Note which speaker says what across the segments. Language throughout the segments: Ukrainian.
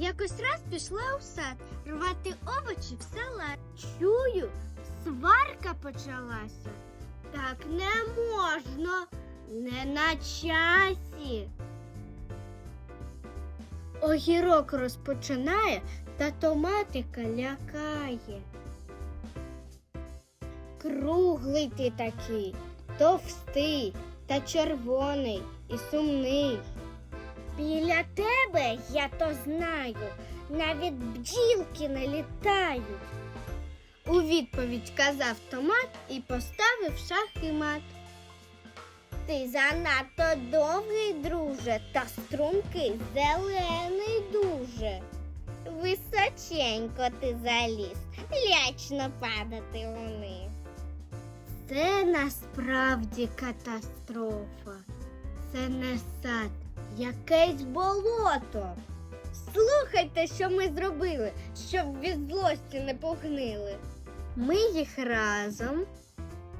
Speaker 1: Якось раз пішла у сад рвати овочі в салат. Чую, сварка почалася. Так не можна, не на часі. Огірок розпочинає, та томатика лякає. Круглий ти такий, товстий та червоний і сумний. Біля тебе, я то знаю, навіть бджілки не літають. У відповідь казав томат і поставив шах і мат. Ти занадто довгий, друже, та стрункий зелений дуже. Височенько ти заліз, лячно падати вниз. Це насправді катастрофа. Це не сад, якесь болото. Слухайте, що ми зробили, щоб від злості не погнили. Ми їх разом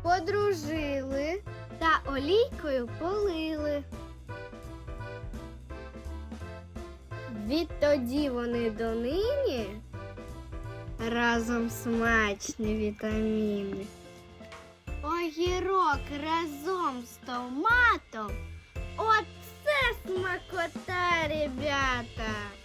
Speaker 1: подружили та олійкою полили. Відтоді вони донині разом смачні вітаміни. Огірок разом з томатом кота, ребята.